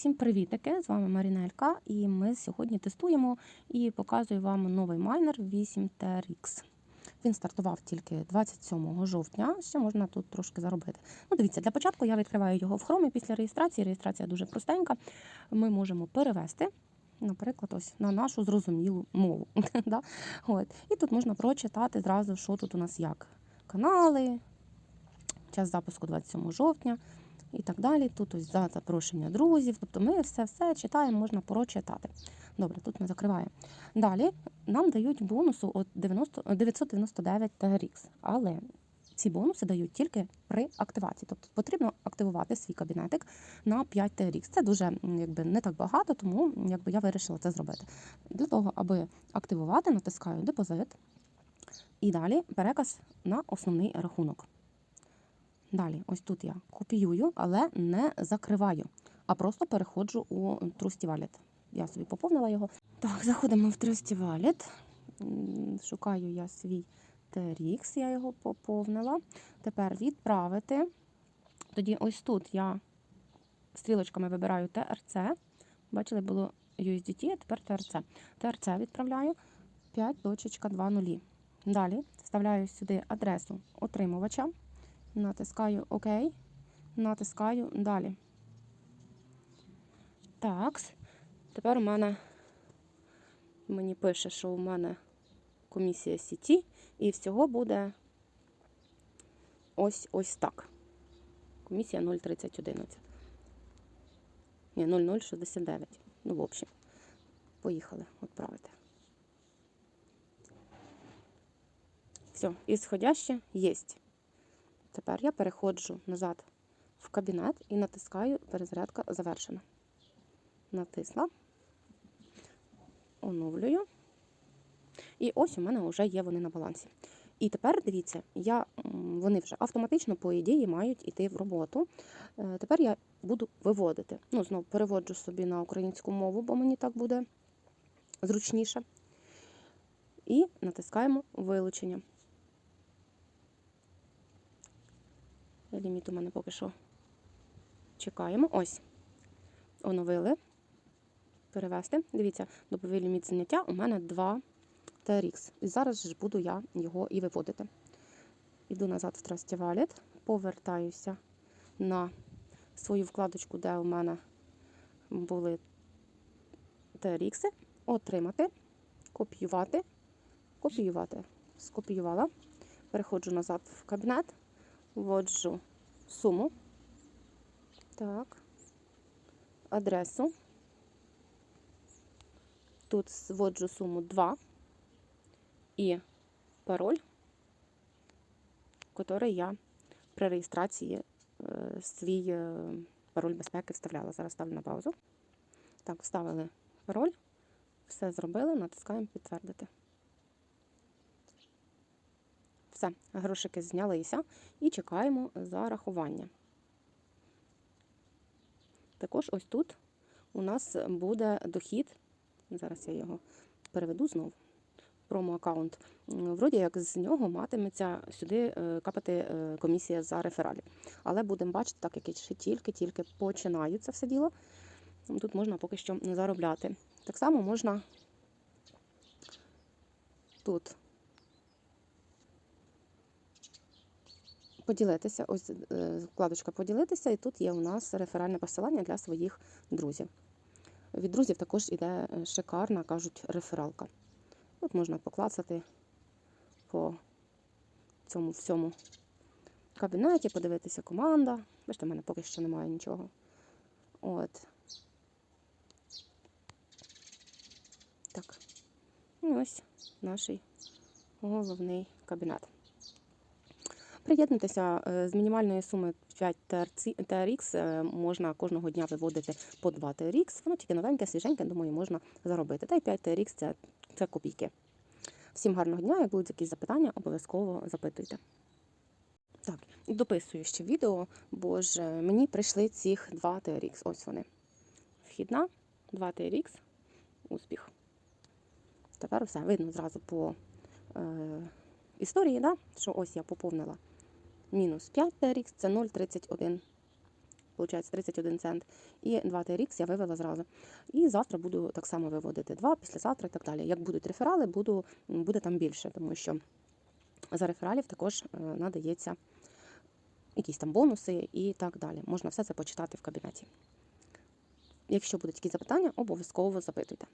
Всім привітики! З вами Марінелька, і ми сьогодні тестуємо і показую вам новий майнер 8TRX. Він стартував тільки 27 жовтня, ще можна тут трошки заробити. Ну, дивіться, для початку я відкриваю його в хромі після реєстрації. Реєстрація дуже простенька. Ми можемо перевести, наприклад, ось на нашу зрозумілу мову. І тут можна прочитати зразу, що тут у нас як. Канали, час запуску 27 жовтня і так далі. Тут ось за запрошення друзів. Тобто ми все-все читаємо, можна прочитати. Добре, тут ми закриваємо. Далі нам дають бонусу от 90, 999 TRX, але ці бонуси дають тільки при активації. Тобто потрібно активувати свій кабінетик на 5 TRX. Це дуже якби, не так багато, тому якби, я вирішила це зробити. Для того, аби активувати, натискаю депозит і далі переказ на основний рахунок. Далі, ось тут я копіюю, але не закриваю, а просто переходжу у Trusty Wallet. Я собі поповнила його. Так, заходимо в Trusty Wallet. Шукаю я свій TRX, я його поповнила. Тепер відправити. Тоді ось тут я стрілочками вибираю TRC. Бачили, було USDT, а тепер TRC. TRC відправляю 5.2.0. Далі вставляю сюди адресу отримувача. Натискаю ОК, натискаю далі. Так, тепер у мене мені пише, що у мене комісія сіті, і всього буде ось ось так. Комісія 03011. Ні, 0069. Ну, в общем, поїхали відправити. Все, ісходяще єсть. Тепер я переходжу назад в кабінет і натискаю перезарядка завершена. Натисла, оновлюю. І ось у мене вже є вони на балансі. І тепер дивіться, я, вони вже автоматично, по ідеї, мають іти в роботу. Е, Тепер я буду виводити. Ну, знову переводжу собі на українську мову, бо мені так буде зручніше. І натискаємо вилучення. Ліміт у мене поки що чекаємо. Ось. Оновили. Перевести. Дивіться, добовий ліміт зняття у мене 2 TRX. І зараз ж буду я його і виводити. Іду назад в Trusty Wallet, повертаюся на свою вкладочку, де у мене були TRX. Отримати, копіювати, копіювати. Скопіювала. Переходжу назад в кабінет. Вводжу суму. Так. Адресу. Тут вводжу суму 2 і пароль, який я при реєстрації е, свій е, пароль безпеки вставляла. Зараз ставлю на паузу. Так, вставили пароль. Все зробили, натискаємо підтвердити. Все, грошики знялися і чекаємо зарахування. Також ось тут у нас буде дохід. Зараз я його переведу знову. Промо-аккаунт. Вроді як з нього матиметься сюди е, капати е, комісія за рефералі. Але будемо бачити, так як ще тільки-тільки починаю це все діло. Тут можна поки що заробляти. Так само можна тут поділитися. Ось е, вкладочка поділитися, і тут є у нас реферальне посилання для своїх друзів. Від друзів також іде е, шикарна, кажуть, рефералка. Тут можна поклацати по цьому всьому кабінеті, подивитися команда. Бачите, в мене поки що немає нічого. От. Так. І ось наш головний кабінет. Приєднуйтеся е, з мінімальної суми 5 TRX е, можна кожного дня виводити по 2 TRX. Воно тільки новеньке, свіженьке, думаю, можна заробити. Та й 5 TRX це, це копійки. Всім гарного дня. Як будуть якісь запитання, обов'язково запитуйте. Так, дописую ще відео, бо ж е, мені прийшли цих 2 TRX. Ось вони. Вхідна, 2 TRX, успіх. Тепер все видно зразу по історії, да? що ось я поповнила мінус 5 TRX, це 0,31 виходить 31 цент. І 2 TRX я вивела зразу. І завтра буду так само виводити 2, післязавтра і так далі. Як будуть реферали, буду, буде там більше, тому що за рефералів також е, надається якісь там бонуси і так далі. Можна все це почитати в кабінеті. Якщо будуть якісь запитання, обов'язково запитуйте.